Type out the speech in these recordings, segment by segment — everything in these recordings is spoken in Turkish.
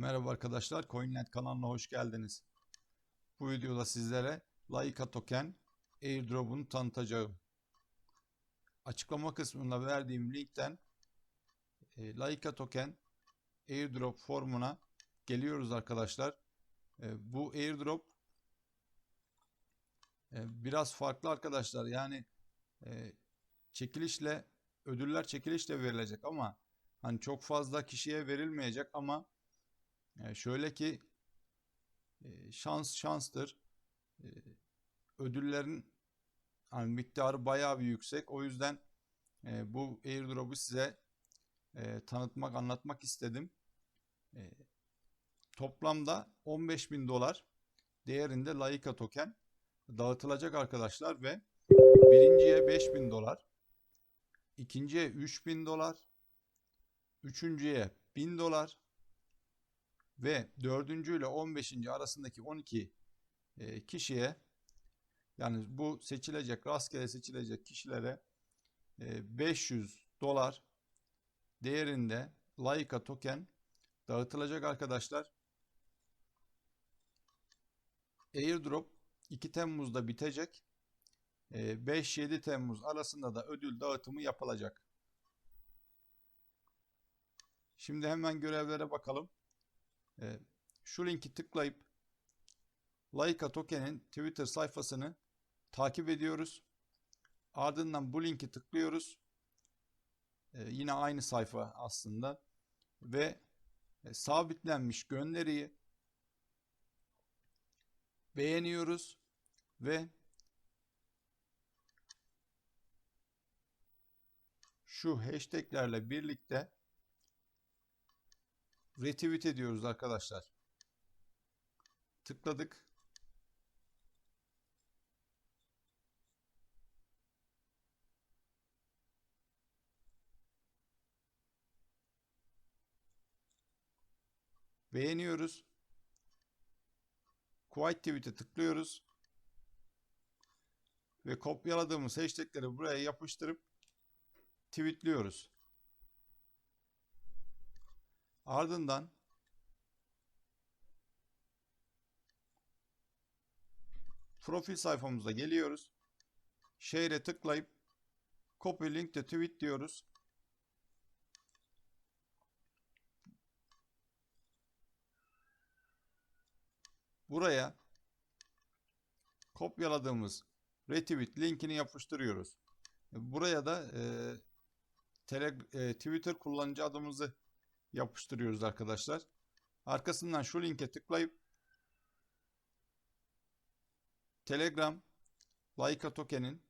Merhaba arkadaşlar, CoinNet kanalına hoş geldiniz. Bu videoda sizlere Laika Token airdrop'unu tanıtacağım. Açıklama kısmında verdiğim linkten e, Laika Token airdrop formuna geliyoruz arkadaşlar. E, bu airdrop e, biraz farklı arkadaşlar. Yani e, çekilişle ödüller çekilişle verilecek ama hani çok fazla kişiye verilmeyecek ama şöyle ki e, şans şanstır. E, ödüllerin hani miktarı bayağı bir yüksek. O yüzden e, bu airdrop'u size tanıtmak, anlatmak istedim. Toplamda 15 bin dolar değerinde Laika token dağıtılacak arkadaşlar ve birinciye 5 bin dolar, ikinciye 3 bin dolar, üçüncüye 1000 dolar, ve 4. ile 15. arasındaki 12 e, kişiye yani bu seçilecek rastgele seçilecek kişilere e, 500 dolar değerinde Laika token dağıtılacak arkadaşlar. Airdrop 2 Temmuz'da bitecek. 5-7 e, Temmuz arasında da ödül dağıtımı yapılacak. Şimdi hemen görevlere bakalım. Ee, şu linki tıklayıp Laika Token'in Twitter sayfasını takip ediyoruz. Ardından bu linki tıklıyoruz. Ee, yine aynı sayfa aslında. Ve e, sabitlenmiş gönderiyi beğeniyoruz ve şu hashtaglerle birlikte retweet ediyoruz arkadaşlar. Tıkladık. Beğeniyoruz. Quite tweet'e tıklıyoruz. Ve kopyaladığımız hashtagleri buraya yapıştırıp tweetliyoruz. Ardından profil sayfamıza geliyoruz. Share'e tıklayıp copy link to tweet diyoruz. Buraya kopyaladığımız retweet linkini yapıştırıyoruz. Buraya da e, tele, e, Twitter kullanıcı adımızı yapıştırıyoruz arkadaşlar. Arkasından şu linke tıklayıp Telegram Laika Token'in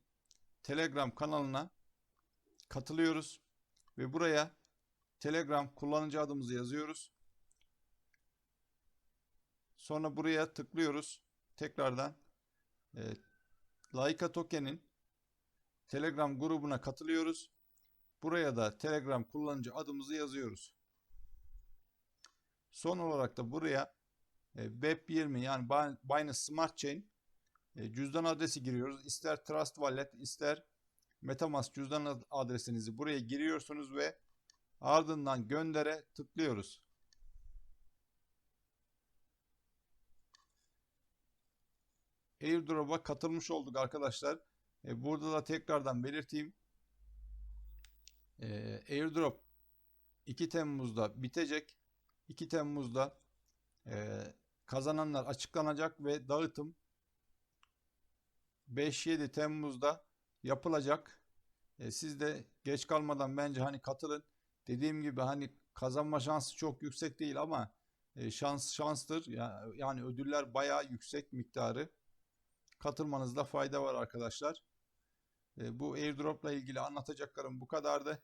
Telegram kanalına katılıyoruz ve buraya Telegram kullanıcı adımızı yazıyoruz. Sonra buraya tıklıyoruz. Tekrardan e, Laika Token'in Telegram grubuna katılıyoruz. Buraya da Telegram kullanıcı adımızı yazıyoruz. Son olarak da buraya e, Web20 yani Binance Smart Chain e, cüzdan adresi giriyoruz. İster Trust Wallet ister Metamask cüzdan adresinizi buraya giriyorsunuz ve ardından göndere tıklıyoruz. Airdrop'a katılmış olduk arkadaşlar. E, burada da tekrardan belirteyim. Airdrop 2 Temmuz'da bitecek. 2 Temmuz'da e, kazananlar açıklanacak ve dağıtım 5-7 Temmuz'da yapılacak. E, siz de geç kalmadan bence hani katılın. Dediğim gibi hani kazanma şansı çok yüksek değil ama e, şans şanstır. Yani, yani ödüller bayağı yüksek miktarı. Katılmanızda fayda var arkadaşlar. E, bu airdropla ilgili anlatacaklarım bu kadardı.